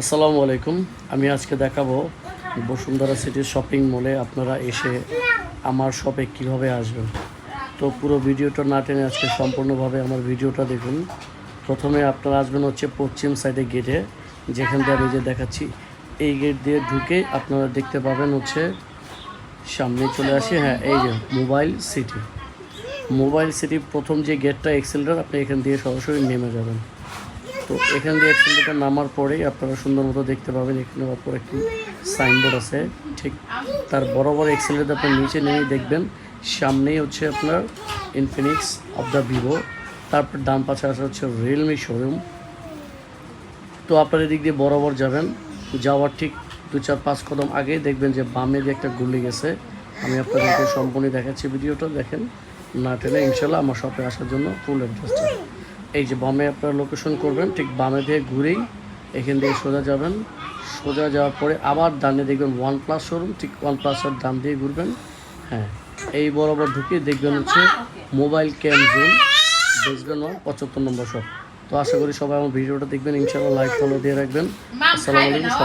আসসালামু আলাইকুম। আমি আজকে দেখাবো বসুন্ধরা সিটির শপিং মলে আপনারা এসে আমার শপে কীভাবে আসবেন। তো পুরো ভিডিওটা না টেনে আজকে সম্পূর্ণভাবে আমার ভিডিওটা দেখুন। প্রথমে আপনারা আসবেন হচ্ছে পশ্চিম সাইডে গেটে। যেখান দিয়ে আমি যে দেখাচ্ছি, এই গেট দিয়ে ঢুকে আপনারা দেখতে পাবেন হচ্ছে সামনে চলে আসে। হ্যাঁ এই যে মোবাইল সিটি। মোবাইল সিটির প্রথম যে গেটটা এক্সেলটার, আপনি এখান দিয়ে সরাসরি নেমে যাবেন। তো এখান দিয়ে এক্সেলটার নামার পরেই আপনারা সুন্দর মতো দেখতে পাবেন, এখানে অপর একটি সাইনবোর্ড আছে। ঠিক তার বড় বড় এক্সেলটাতে আপনি নিচে নেমে দেখবেন, সামনেই হচ্ছে আপনার ইনফিনিক্স অফ দ্য ভিভো তারপর ডান পাশে আসা হচ্ছে রিয়েলমি শোরুম তো আপনার এদিক দিয়ে বরাবর যাবেন, যাওয়ার ঠিক দু চার পাঁচ কদম আগে দেখবেন যে বামে দিয়ে একটা গুলি গেছে। আমি আপনাদেরকে সম্পূর্ণ দেখাচ্ছি ভিডিওটা, দেখেন না টেনে, ইনশাল্লাহ আমার শপে আসার জন্য ফুল ইন্টারেস্টেড এই যে বামে আপনারা লোকেশন করবেন ঠিক বামে দিয়ে ঘুরেই এখান দিয়ে সোজা যাবেন। সোজা যাওয়ার পরে আবার ডানে দেখবেন ওয়ান প্লাস শোরুম ঠিক ওয়ান প্লাসের ডান দিয়ে ঘুরবেন। হ্যাঁ এই বরাবর ঢুকে দেখবেন হচ্ছে মোবাইল ক্যাম জোন বেসবেন ওয়ান পঁচাত্তর নম্বর শপ তো আশা করি সবাই আমার ভিডিওটা দেখবেন ইনশাআল্লাহ লাইক ফলো দিয়ে রাখবেন। আসসালামু আলাইকুম